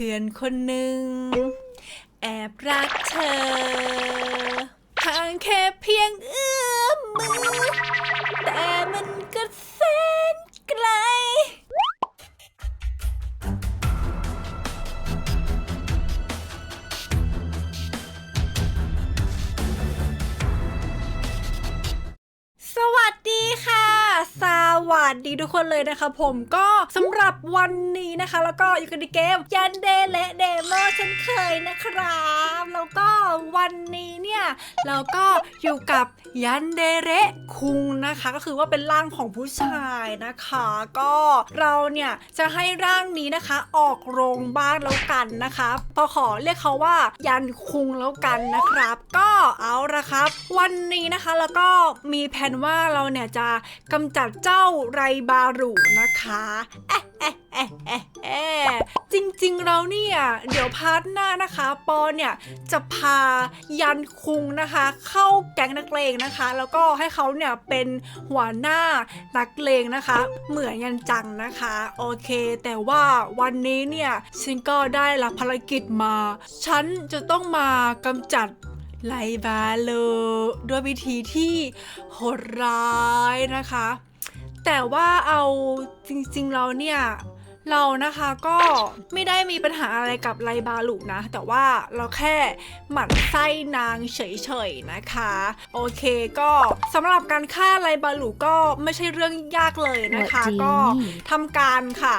พื่อนคนหนึ่ง แอบรักเธอห่างแค่เพียงเอื้อมมือ แต่มันก็แสนไกล สวัสดีค่ะ สา วัสดีทุกคนเลยนะคะ ผมก็สำหรับวันนี้นะคะ แล้วก็อยู่กันในเกมยันเดและเดโมเช่นเคยนะครับ แล้วก็วันนี้เนี่ยเราก็อยู่กับยันเดเรคุงนะคะ ก็คือว่าเป็นร่างของผู้ชายนะคะ ก็เราเนี่ยจะให้ร่างนี้นะคะ ออกโรงบ้านแล้วกันนะคะพอขอเรียกเขาว่ายันคุงแล้วกันนะครับ ก็เอาละครับ วันนี้นะคะแล้วก็มีแผนว่าเราเนี่ยจะกำจัดเจ้าไรบารุนะคะเอ๊ะเอ๊ะเอ๊ะเอ๊ะเอ๊ะจริงๆเราเนี่ยเดี๋ยวพาร์ทหน้านะคะ ปอเนี่ยจะพายันคุงนะคะ เข้าแก๊งนักเลงนะคะ แล้วก็ให้เขาเนี่ยเป็นหัวหน้านักเลงนะคะ เหมือนยันจังนะคะ โอเค แต่ว่าวันนี้เนี่ยฉันก็ได้รับภารกิจมา ฉันจะต้องมากำจัดไลบาโลด้วยวิธีที่โหดร้ายนะคะ แต่ว่าเอาจริงๆเราเนี่ย เรานะคะก็ไม่ได้มีปัญหาอะไรกับไลบาลุนะ แต่ว่าเราแค่หมั่นไส้นางเฉยๆนะคะ โอเคก็สำหรับการฆ่าไลบาลุก็ไม่ใช่เรื่องยากเลยนะคะจริงก็ทำการค่ะ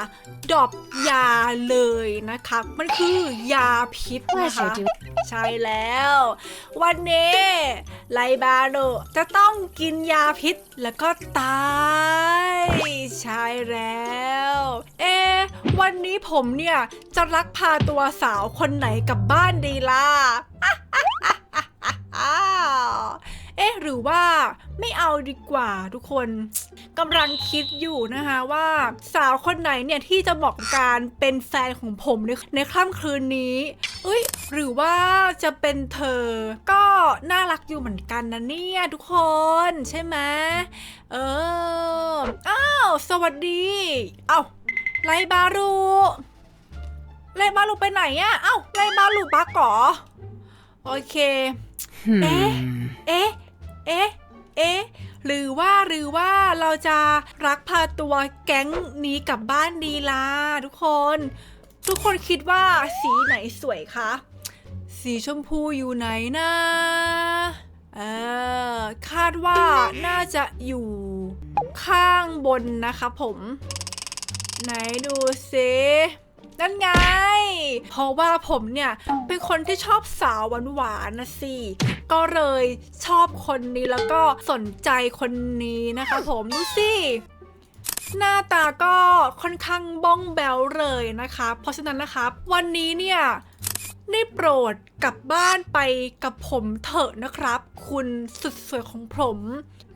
ดรอปยาเลยนะคะ มันคือยาพิษว่านะจะคะดูใช่แล้ว วันนี้ไลบาโดจะต้องกินยาพิษแล้วก็ตาย ใช่แล้ว เอะวันนี้ผมเนี่ย จะลักพาตัวสาวคนไหนกลับบ้านดีล่ะ เอ๊ะหรือว่าไม่เอาดีกว่าทุกคนกำลังคิดอยู่นะคะว่าสาวคนไหนเนี่ยที่จะบอกการเป็นแฟนของผมในในค่ำคืนนี้เอ้ยหรือว่าจะเป็นเธอ ก็น่ารักอยู่เหมือนกันนะเนี่ยทุกคนใช่ไหมเอออ้าวสวัสดี เอ้า ไลบารูไลบารูไปไหนอะเอ้าไลบารูบักก่อโอเค เอ๊ะ เอ๊ะ เอ๊ะ เอ๊ะ หรือว่าหรือว่าเราจะรักพาตัวแก๊งนี้กลับบ้านดีล่ะทุกคน ทุกคนคิดว่าสีไหนสวยคะ สีชมพูอยู่ไหนนะเออคาดว่าน่าจะอยู่ข้างบนนะคะผม ไหนดูซินั่นไง เพราะว่าผมเนี่ย เป็นคนที่ชอบสาวหวานๆนะสิ ก็เลยชอบคนนี้แล้วก็สนใจคนนี้นะคะผม ดูสิหน้าตาก็ค่อนข้างบ้องแบวเลยนะคะ เพราะฉะนั้นนะครับ วันนี้เนี่ย ได้โปรดกลับบ้านไปกับผมเถอะนะครับ คุณสุดสวยของผม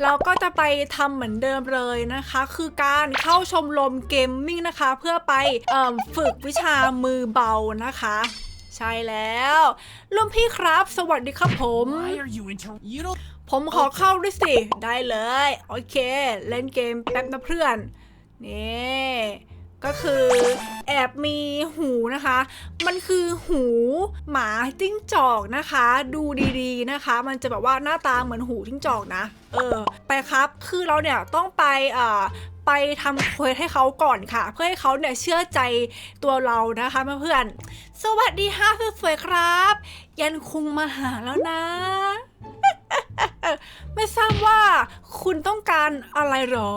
เราก็จะไปทำเหมือนเดิมเลยนะคะ คือการเข้าชมรมเกมมิ่งนะคะ เพื่อไปเอิ่มฝึกวิชามือเบานะคะ ใช่แล้วรุ่นพี่ครับ สวัสดีครับผม Why are you inter? You don't. ผมขอเข้าด้วยสิ ได้เลย โอเค เล่นเกมแป๊บนะเพื่อน นี่ ก็คือแอบมีหูนะคะ มันคือหูหมาจิ้งจอกนะคะ ดูดีๆนะคะ มันจะแบบว่าหน้าตาเหมือนหูจิ้งจอกนะ เออ ไปครับ คือเราเนี่ยต้องไปอ่าไปทำเควสให้เขาก่อนค่ะ เพื่อให้เขาเนี่ยเชื่อใจตัวเรานะคะเพื่อนๆสวัสดีค่ะสวยๆครับ ยันคุงมาหาแล้วนะ ไม่ทราบว่าคุณต้องการอะไรหรอ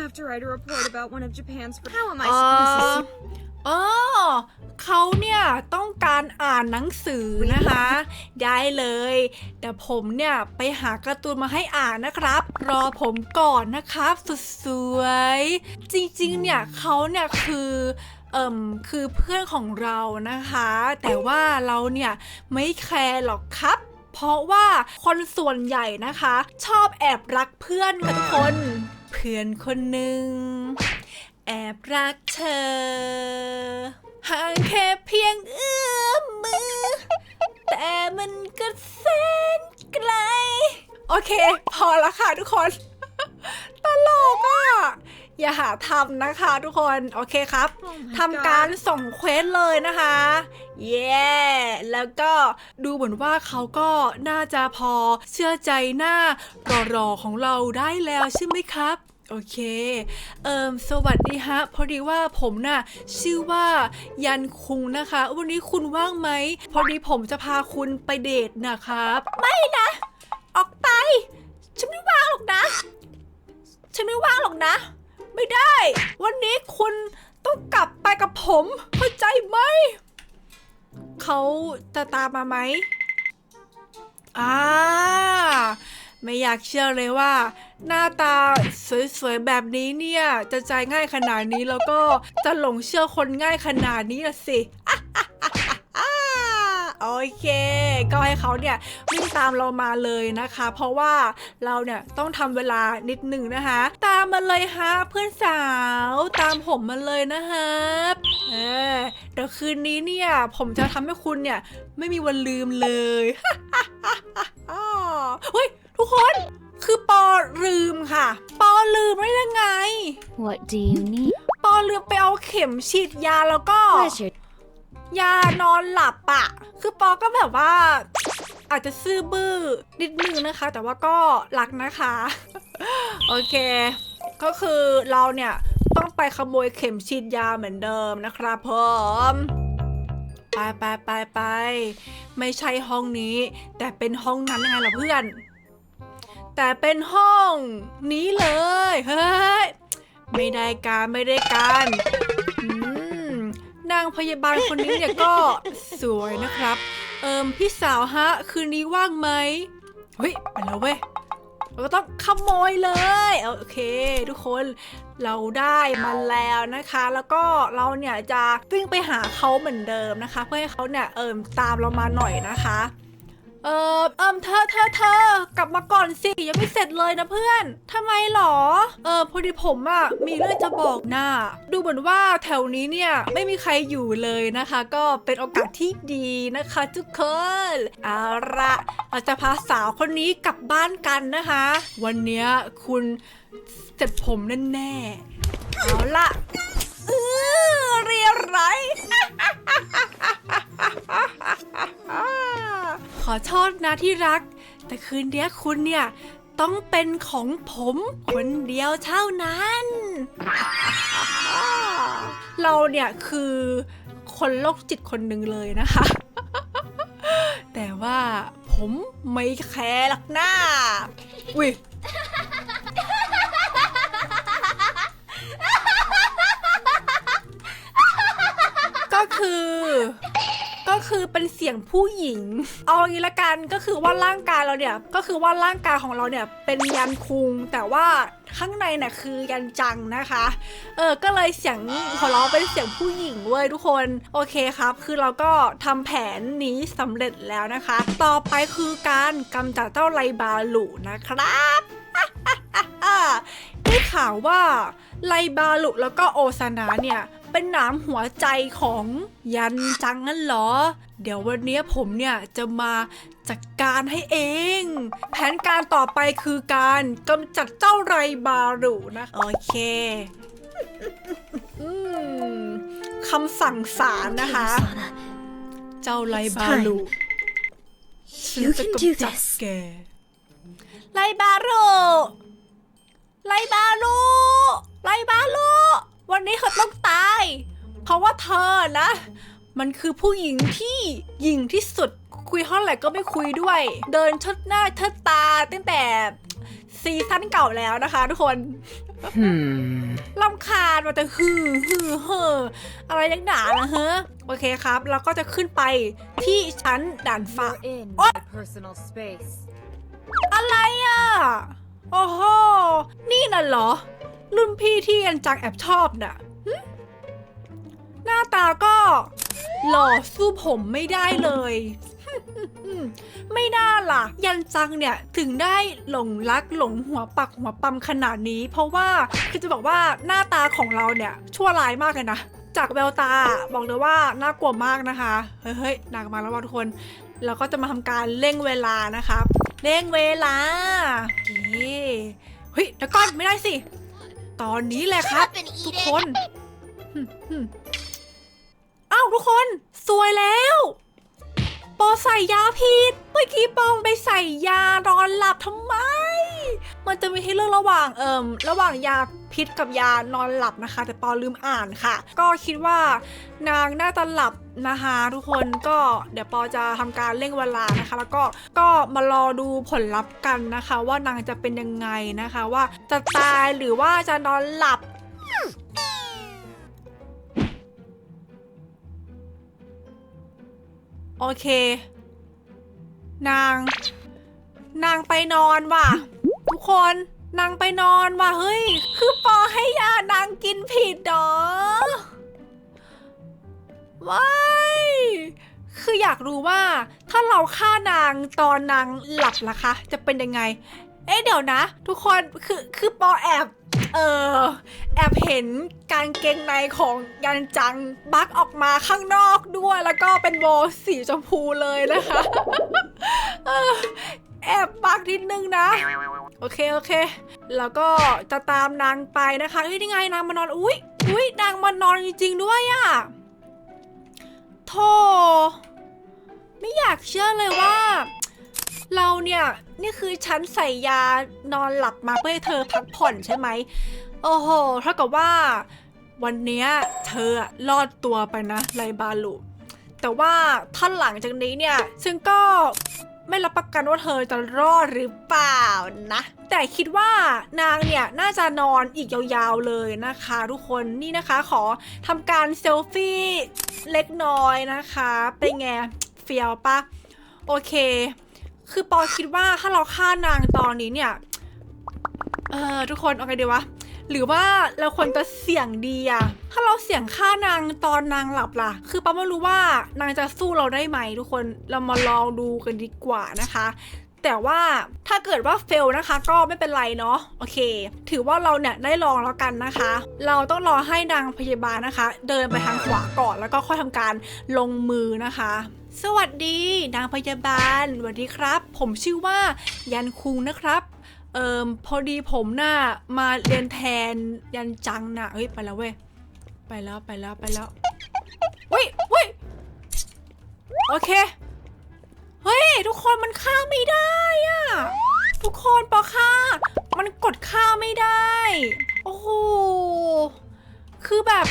have to write a report about one of Japan's. How am I อ๋อ supposed to? อ๋อเขาเนี่ยต้องการอ่านหนังสือนะคะ ได้เลยเดี๋ยวผมเนี่ยไปหาการ์ตูนมาให้อ่านนะครับ รอผมก่อนนะครับ สุดสวย จริงๆ เนี่ยเขาเนี่ยคือเอ่มคือเพื่อนของเรานะคะ แต่ว่าเราเนี่ยไม่แคร์หรอกครับเพ ราะว่าคนส่วนใหญ่นะคะ ชอบแอบรักเพื่อนกันทุกคน เพื่อนคนหนึ่ง แอบรักเธอห่างแค่เพียงเอื้อมมือ แต่มันก็แสนไกล โอเค พอละค่ะทุกคน อะอย่าหาทำนะคะ ทุกคนโอเคครับ Oh my ทำการ god. ส่งเควสเลยนะคะเย้แล้วก็ดูเหมือนว่าเขาก็น่าจะพอเชื่อใจหน้ารอๆของเราได้แล้วใช่ไหมครับโอเค เอิมสวัสดีฮะ พอดีว่าผมน่ะชื่อว่ายันคุงนะคะ วันนี้คุณว่างไหม พอดีผมจะพาคุณไปเดทนะครับ ไม่นะ ออกไป ฉันไม่ว่างหรอกนะ ฉันไม่ว่างหรอกนะ ไม่ได้ วันนี้คุณต้องกลับไปกับผม เข้าใจไหม เขาจะตามมาไหมอ่าไม่อยากเชื่อเลยว่า หน้าตาสวยๆแบบนี้เนี่ย จะใจง่ายขนาดนี้แล้วก็จะหลงเชื่อคนง่ายขนาดนี้ละสิ โอเค ก็ให้เขาเนี่ยวิ่งตามเรามาเลยนะคะ เพราะว่าเราเนี่ยต้องทำเวลานิดหนึ่งนะคะ ตามมาเลยฮะเพื่อนสาวตามผมมาเลยนะฮะเออเดี๋ยวคืนนี้เนี่ยผมจะทำให้คุณเนี่ยไม่มีวันลืมเลยเฮ้ยทุกคนคือปอลืมค่ะ ปอลืมได้ยังไง What do you need? ปอลืมไปเอาเข็มฉีดยาแล้วก็ Pleasure. ยานอนหลับอะคือปอก็แบบว่า อาจจะซื่อบื้อนิดนึงนะคะ แต่ว่าก็รักนะคะ โอเค ก็คือเราเนี่ยต้องไปขโมยเข็มฉีดยาเหมือนเดิมนะครับผมไปไปไปไปไม่ใช่ห้องนี้ แต่เป็นห้องนั้นยังไงล่ะเพื่อน แต่เป็นห้องนี้เลย เฮ้ย ไม่ได้การไม่ได้การ นางพยาบาลคนนี้เนี่ยก็สวยนะครับ เอิมพี่สาวฮะ คืนนี้ว่างไหมเฮ้ยไปแล้วเว้ยเราก็ต้องขโมยเลยโอเค ทุกคนเราได้มาแล้วนะคะ แล้วก็เราเนี่ยจะวิ่งไปหาเขาเหมือนเดิมนะคะ เพื่อให้เขาเนี่ยเอิมตามเรามาหน่อยนะคะ เออเอิมเธอเธอเธอกลับมาก่อนสิยังไม่เสร็จเลยนะเพื่อนทำไมหรอ เออพอดีผมอะ่ะมีเรื่องจะบอกนะดูเหมือนว่าแถวนี้เนี่ยไม่มีใครอยู่เลยนะคะ ก็เป็นโอกาสที่ดีนะคะทุกคนเอาละเราจะพาสาวคนนี้กลับบ้านกันนะคะ วันเนี้ยคุณเสร็จผมแน่ๆเอาละเออเรียบร้อย ข อโทษนะที่รัก แต่คืนเนี้ยคุณเนี่ยต้องเป็นของผมคนเดียวเท่านั้น เราเนี่ยคือคนโรคจิตคนหนึ่งเลยนะคะ แต่ว่าผมไม่แคร์หรอกนะอุ้ยก็คือ คือเป็นเสียงผู้หญิง เอางี้ละกันก็คือว่าร่างกายเราเนี่ยก็คือว่าร่างกายของเราเนี่ยเป็นยันคุง แต่ว่าข้างในเนี่ยคือยันจังนะคะ เออก็เลยเสียงหัวเราะเป็นเสียงผู้หญิงเว้ยทุกคนโอเคครับ คือเราก็ทำแผนนี้สำเร็จแล้วนะคะ ต่อไปคือการกำจัดเจ้าไลบาลูนะครับได้ข่าวว่าไลบาลุแล้วก็โอซานะเนี่ย เป็นหนามหัวใจของยันจังงั้นเหรอ เดี๋ยววันนี้ผมเนี่ยจะมาจัดการให้เอง แผนการต่อไปคือการกำจัดเจ้าไรบาลุนะ โอเคอืมคำสั่งสารนะคะ Sana. เจ้าไรบาลุฉัน You จะ can do กำจัด this. แกไลบารุไลบารุไลบารุ วันนี้เธอต้องตาย เพราะว่าเธอนะ มันคือผู้หญิงที่หญิงที่สุด คุยเท่าไหร่ก็ไม่คุยด้วย เดินชดหน้าเชิดตาตั้งแต่ซีซั่นเก่าแล้วนะคะทุกคน Hmm. ลำคาญมันจะฮือฮือเฮออะไรนักหนานะเฮ้โอเคครับ เราก็จะขึ้นไปที่ชั้นด่านฟ้า You're in What? my personal space. อะไรอะ โอ้โห นี่น่ะเหรอ รุ่นพี่ที่ยันจังแอบชอบน่ะหน้าตาก็ หล่อสู้ผมไม่ได้เลย ไม่น่าล่ะ ยันจังเนี่ยถึงได้หลงรักหลงหัวปักหัวปั๊มขนาดนี้ เพราะว่าคือจะบอกว่าหน้าตาของเราเนี่ยชั่วร้ายมากเลยนะจากแววตาบอกเลยว่าน่ากลัวมากนะคะ เฮ้ยหนักมาแล้วทุกคน เราก็จะมาทำการเร่งเวลานะครับเร่งเวลาเคเฮ้ยเดี๋ยวก่อนไม่ได้สิ ตอนนี้แหละครับ ทุกคนหึ่มหึ่มอ้าวทุกคนสวยแล้วปอใส่ยาผิด เมื่อกี้ปองไปใส่ยานอนหลับทำไม มันจะมีให้เลือกระหว่างเอิมระหว่างยาพิษกับยานอนหลับนะคะ แต่ปอลืมอ่านค่ะ ก็คิดว่านางน่าจะหลับนะคะทุกคนก็เดี๋ยวปอจะทำการเร่งเวลานะคะ แล้วก็ก็มารอดูผลลัพธ์กันนะคะ ว่านางจะเป็นยังไงนะคะว่าจะตายหรือว่าจะนอนหลับโอเค นาง นางไปนอนว่ะ ทุกคนนางไปนอนว่ะเฮ้ย คือปอให้ยานางกินผิดดอว้ายคืออยากรู้ว่าถ้าเราฆ่านางตอนนางหลับล่ะคะ จะเป็นยังไง เอ๊ะเดี๋ยวนะ ทุกคนคือคือปอแอบเออแอบเห็นกางเกงในของยันจังบักออกมาข้างนอกด้วย แล้วก็เป็นโบสีชมพูเลยนะคะ แอบบักนิดนึงนะ โอเคโอเค แล้วก็จะตามนางไปนะคะเฮ้ยนี่ไงนางมานอน อุ้ยอุ้ยนางมานอนจริงๆด้วยอะโธ่ไม่อยากเชื่อเลยว่า เราเนี่ยนี่คือฉันใส่ยานอนหลับมาเพื่อให้เธอพักผ่อนใช่ไหมโอ้โหเท่ากับว่า วันนี้เธอรอดตัวไปนะไลบาลุแต่ว่าถ้านหลังจากนี้เนี่ย ซึ่งก็ ไม่รับประกันว่าเธอจะรอดหรือเปล่านะ แต่คิดว่านางเนี่ยน่าจะนอนอีกยาวๆเลยนะคะ ทุกคนนี่นะคะขอทำการเซลฟี่เล็กน้อยนะคะ เป็นไงเฟียวปะโอเค คือปอคิดว่าถ้าเราฆ่านางตอนนี้เนี่ย เออทุกคนเอาไงดีวะ หรือว่าเราควรจะเสี่ยงดีอะถ้าเราเสี่ยงฆ่านางตอนนางหลับล่ะ คือปาไม่รู้ว่านางจะสู้เราได้ไหมทุกคน เรามาลองดูกันดีกว่านะคะ แต่ว่าถ้าเกิดว่าเฟลนะคะ ก็ไม่เป็นไรเนาะ โอเค ถือว่าเราเนี่ยได้ลองแล้วกันนะคะ เราต้องรอให้นางพยาบาลนะคะ เดินไปทางขวาก่อนแล้วก็ค่อยทำการลงมือนะคะสวัสดี นางพยาบาลสวัสดีครับ ผมชื่อว่ายันคุงนะครับ เอิมพอดีผมน่ะมาเรียนแทนยันจังน่ะเฮ้ยไปแล้วเว้ยไปแล้วไปแล้วไปแล้วเฮ้ยเฮ้ยโอเคเฮ้ยทุกคนมันฆ่าไม่ได้อะทุกคนปอฆ่ามันกดฆ่าไม่ได้ โอ้โหคือแบบ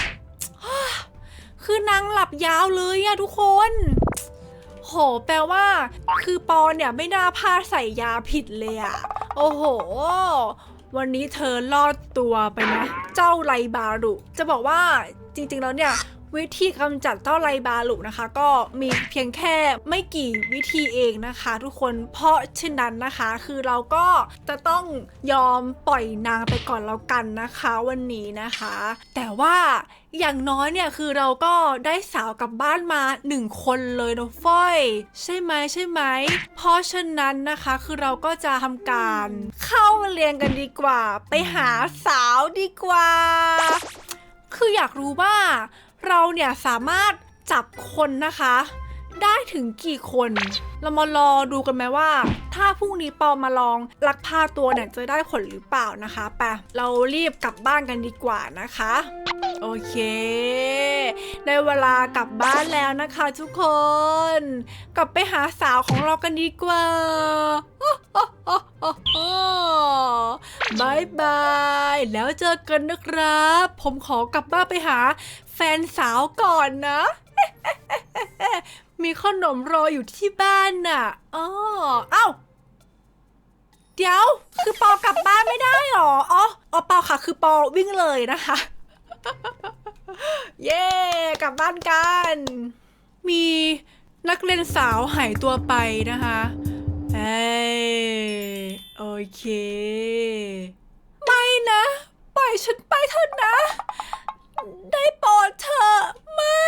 คือนางหลับยาวเลยอะทุกคน โห แปลว่า คือปอเนี่ยไม่น่าพาใส่ยาผิดเลยอะ โอ้โห วันนี้เธอรอดตัวไปนะ เจ้าไลบารุ จะบอกว่าจริงๆแล้วเนี่ยวิธีกำจัดเจ้าไลบารุนะคะ ก็มีเพียงแค่ไม่กี่วิธีเองนะคะ ทุกคนเพราะฉะนั้นนะคะ คือเราก็จะต้องยอมปล่อยนางไปก่อนแล้วกันนะคะ วันนี้นะคะ แต่ว่า อย่างน้อยเนี่ยคือเราก็ได้สาวกลับบ้านมาหนึ่งคนเลยนะฟ้อย ใช่ไหมใช่ไหม เพราะฉะนั้นนะคะคือเราก็จะทำการ เข้าเรียนกันดีกว่า ไปหาสาวดีกว่า คืออยากรู้ว่า เราเนี่ยสามารถจับคนนะคะ ได้ถึงกี่คน เรามารอดูกันไหมว่า ถ้าพรุ่งนี้ปอมาลองลักพาตัวเนี่ยจะได้ผลหรือเปล่านะคะไปเรารีบกลับบ้านกันดีกว่านะคะ โอเค ได้เวลากลับบ้านแล้วนะคะทุกคน กลับไปหาสาวของเรากันดีกว่าบายบาย แล้วเจอกันนะครับ ผมขอกลับบ้านไปหาแฟนสาวก่อนนะ มีขนมรออยู่ที่บ้านน่ะอ๋อเอ้า เดี๋ยว คือปอกลับบ้านไม่ได้หรอ อ๋ออ๋อเปล่าค่ะ คือปอวิ่งเลยนะคะ เย้กลับบ้านกัน มีนักเรียนสาวหายตัวไปนะคะเอ้ยโอเค ไม่นะ ปล่อยฉันไปเถอะนะ ได้โปรดเถอะไม่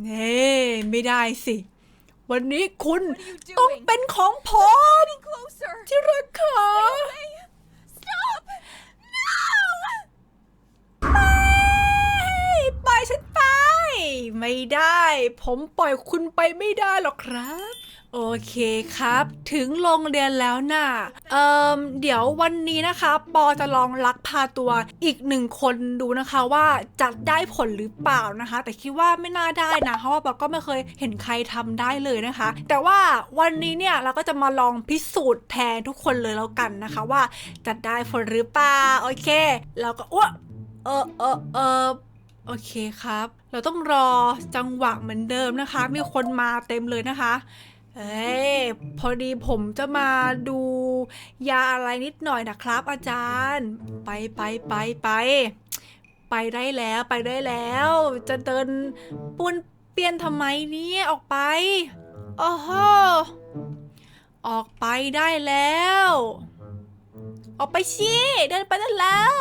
เน่ไม่ได้สิ วันนี้คุณ What are you ต้อง doing? เป็นของผม Closer. ที่รักค่ะ Stop. No. ปล่อยฉันไป ไม่ได้ ผมปล่อยคุณไปไม่ได้หรอกครับ โอเคครับ ถึงโรงเรียนแล้วน่ะ เอ่มเดี๋ยววันนี้นะคะ ปอจะลองลักพาตัวอีกหนึ่งคนดูนะคะว่าจะได้ผลหรือเปล่านะคะ แต่คิดว่าไม่น่าได้นะ เพราะว่าปอก็ไม่เคยเห็นใครทำได้เลยนะคะ แต่ว่าวันนี้เนี่ยเราก็จะมาลองพิสูจน์แทนทุกคนเลยแล้วกันนะคะว่าจะได้ผลหรือเปล่า โอเค เราก็อ้วเออเออเออโอเคครับ เราต้องรอจังหวะเหมือนเดิมนะคะ มีคนมาเต็มเลยนะคะ เอ้ยพอดีผมจะมาดูยาอะไรนิดหน่อยนะครับ อาจารย์ ไปไปไปไป ไปได้แล้วไปได้แล้ว จะเดินปุนเปลี่ยนทำไมเนี่ยออกไปโอ้โหออกไปได้แล้ว ออกไปสิเดินไปได้แล้ว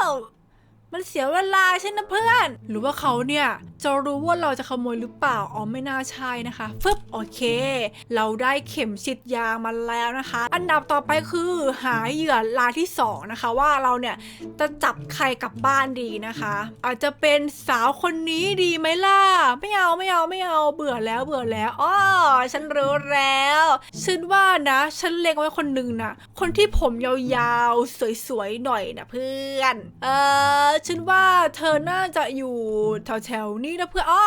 มันเสียเวลาใช่นะเพื่อน หรือว่าเขาเนี่ยจะรู้ว่าเราจะขโมยหรือเปล่า อ๋อไม่น่าใช่นะคะฟึบโอเค เราได้เข็มฉีดยามาแล้วนะคะ อันดับต่อไปคือหาเหยื่อรายที่สองนะคะ ว่าเราเนี่ยจะจับใครกลับบ้านดีนะคะ อาจจะเป็นสาวคนนี้ดีไหมล่ะ ไม่เอาไม่เอาไม่เอาเบื่อแล้วเบื่อแล้วอ๋อฉันรู้แล้วฉันว่านะ ฉันเล็งไว้คนหนึ่งนะคนที่ผมยาวๆสวยๆหน่อยนะเพื่อน เออฉันว่าเธอน่าจะอยู่แถวๆนี้นะเพื่อนอ๋อ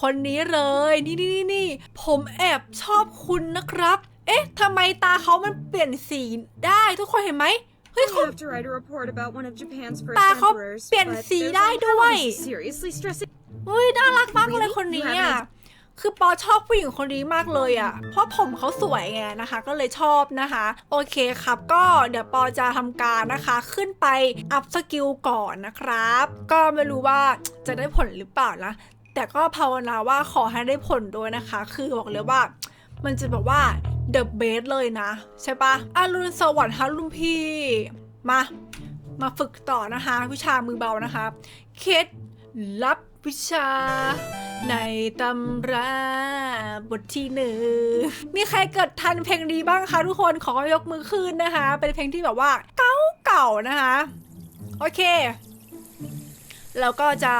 คนนี้เลยนี่นี่นี่นี่ผมแอบชอบคุณนะครับ เอ๊ะทำไมตาเขามันเปลี่ยนสีได้ทุกคนเห็นไหมเฮ้ย I เขา have to write a report about one of Japan's first ตาเขา emperors, เปลี่ยน but สี there's ได้ no ด้วย how this is seriously stressing. เฮ้ยน่ารักมากเลย Really? คนนี้ You อะ haven't- คือปอชอบผู้หญิงคนนี้มากเลยอะ เพราะผมเขาสวยไงนะคะ ก็เลยชอบนะคะ โอเคครับก็เดี๋ยวปอจะทำการนะคะ ขึ้นไปอัพสกิลก่อนนะครับ ก็ไม่รู้ว่าจะได้ผลหรือเปล่านะ แต่ก็ภาวนาว่าขอให้ได้ผลด้วยนะคะ คือบอกเลยว่า มันจะแบบว่า the best เลยนะ ใช่ปะอารุณสวัสดิ์ฮะลุงพี่ มา มาฝึกต่อนะคะ วิชามือเบานะคะ เคล็ดลับวิชา ในตำราบทที่หนึ่งมีใครเกิดทันเพลงนี้บ้างคะทุกคนขอยกมือขึ้นนะคะ เป็นเพลงที่แบบว่า เก่าเก่านะคะ โอเคแล้วก็จะ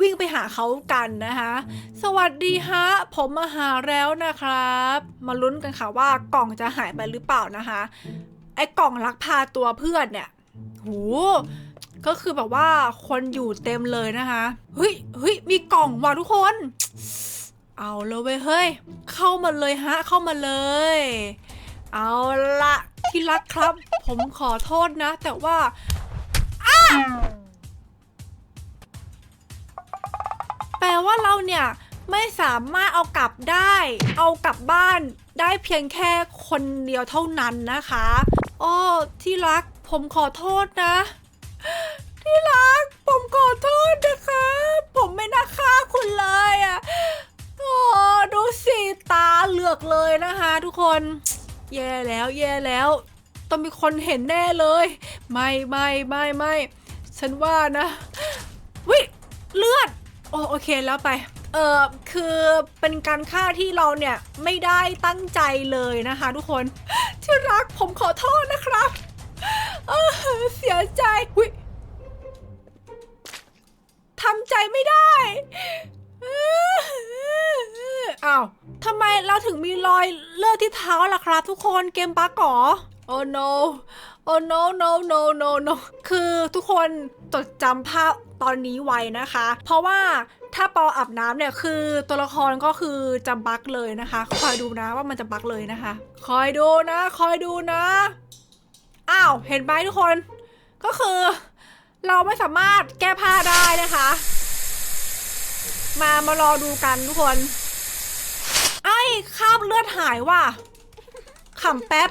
วิ่งไปหาเขากันนะคะ สวัสดีฮะ ผมมาหาแล้วนะครับ มาลุ้นกันค่ะว่ากล่องจะหายไปหรือเปล่านะคะ ไอ้กล่องลักพาตัวเพื่อนเนี่ยโห ก็คือแบบว่าคนอยู่เต็มเลยนะคะเฮ้ยเฮ้ยมีกล่องว่ะทุกคน เอาเลยเว้ยเฮ้ย เข้ามาเลยฮะเข้ามาเลย เอาละที่รักครับ ผมขอโทษนะ แต่ว่าอ้าแปลว่าเราเนี่ยไม่สามารถเอากลับได้ เอากลับบ้านได้เพียงแค่คนเดียวเท่านั้นนะคะ อ้อที่รักผมขอโทษนะ ที่รัก ผมขอโทษนะคะ ผมไม่น่าฆ่าคุณเลยอะ่ะโอ้ดูสิตาเหลือกเลยนะคะ ทุกคน แย่แล้วแย่แล้ว ต้องมีคนเห็นแน่เลย ไม่ไม่ไม่ไม่ฉันว่านะวิเลือดโอโอเคแล้วไป เออคือเป็นการฆ่าที่เราเนี่ย ไม่ได้ตั้งใจเลยนะคะ ทุกคน ที่รักผมขอโทษนะครับ เออเสียใจวิทำใจไม่ได้อ้าวทำไมเราถึงมีรอยเลือดที่เท้าล่ะครับทุกคนเกมบั๊กเหรอโอ้ no โอ้ no no no no no คือทุกคนจดจำภาพตอนนี้ไว้นะคะ เพราะว่าถ้าปออาบน้ำเนี่ยคือตัวละครก็คือจะบักเลยนะคะ คอยดูนะว่ามันจะบักเลยนะคะ คอยดูนะ คอยดูนะ อ้าวเห็นไหมทุกคน ก็คือ เราไม่สามารถแก้ผ้าได้นะคะ มามารอดูกันทุกคน ไอ้คราบเลือดหายว่ะขำแป๊บ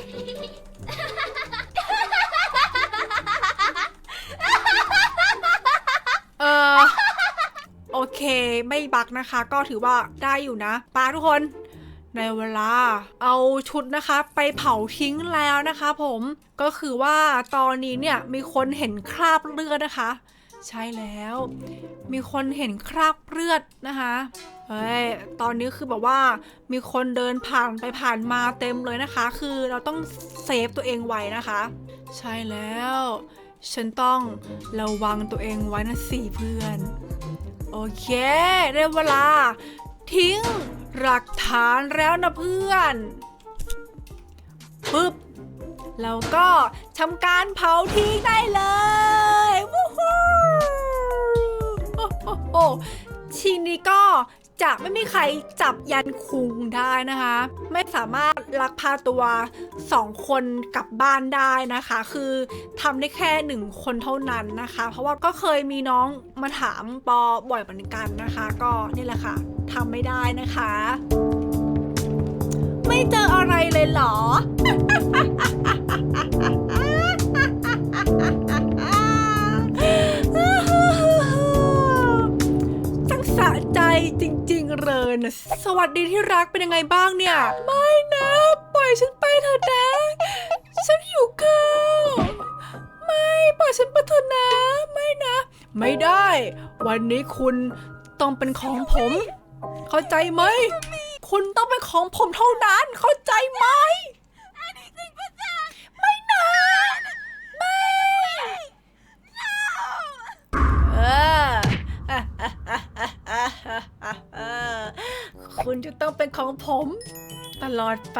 เออโอเค ไม่บักนะคะ ก็ถือว่าได้อยู่นะปาทุกคน ในเวลา เอาชุดนะคะ ไปเผาทิ้งแล้วนะคะผมก็คือว่าตอนนี้เนี่ยมีคนเห็นคราบเลือดนะคะ ใช่แล้ว มีคนเห็นคราบเลือดนะคะเฮ้ยตอนนี้คือแบบว่ามีคนเดินผ่านไปผ่านมาเต็มเลยนะคะ คือเราต้องเซฟตัวเองไว้นะคะ ใช่แล้ว ฉันต้องระวังตัวเองไว้นะสิเพื่อน โอเค ได้เวลา ทิ้ง หลักฐานแล้วนะเพื่อนปึ๊บแล้วก็ทำการเผาทิ้งได้เลยวู้ฮู้โอ้โหทีนี้ก็ จะไม่มีใครจับยันคุงได้นะคะ ไม่สามารถลักพาตัวสองคนกลับบ้านได้นะคะ คือทำได้แค่หนึ่งคนเท่านั้นนะคะ เพราะว่าก็เคยมีน้องมาถามปอบ่อยเหมือนกันนะคะ ก็นี่แหละค่ะทำไม่ได้นะคะ ไม่เจออะไรเลยเหรอ เลยนะสวัสดีที่รักเป็นยังไงบ้างเนี่ย ไม่นะ ปล่อยฉันไปเถอะนะ ฉันหิวข้าวไม่ปล่อยฉันไปเถอะนะ ไม่นะ ไม่ได้ วันนี้คุณต้องเป็นของผม เข้าใจไหม คุณต้องเป็นของผมเท่านั้น เข้าใจไหม ไม่นะ ไม่ เออ คุณจะต้องเป็นของผม ตลอดไป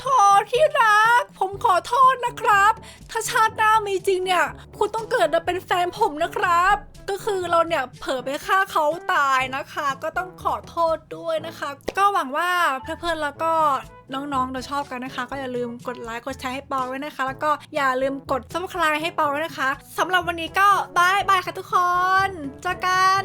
โทษที่รัก ผมขอโทษนะครับ ถ้าชาติหน้ามีจริงเนี่ย คุณต้องเกิดมาเป็นแฟนผมนะครับ ก็คือเราเนี่ยเผลอไปฆ่าเขาตายนะคะ ก็ต้องขอโทษด้วยนะคะ ก็หวังว่าเพื่อนๆแล้วก็น้องๆจะชอบกันนะคะ ก็อย่าลืมกดไลค์กดแชร์ให้ปอไว้นะคะ แล้วก็อย่าลืมกด subscribe ให้ปอไว้นะคะสำหรับวันนี้ก็บายบายค่ะทุกคนเจอกัน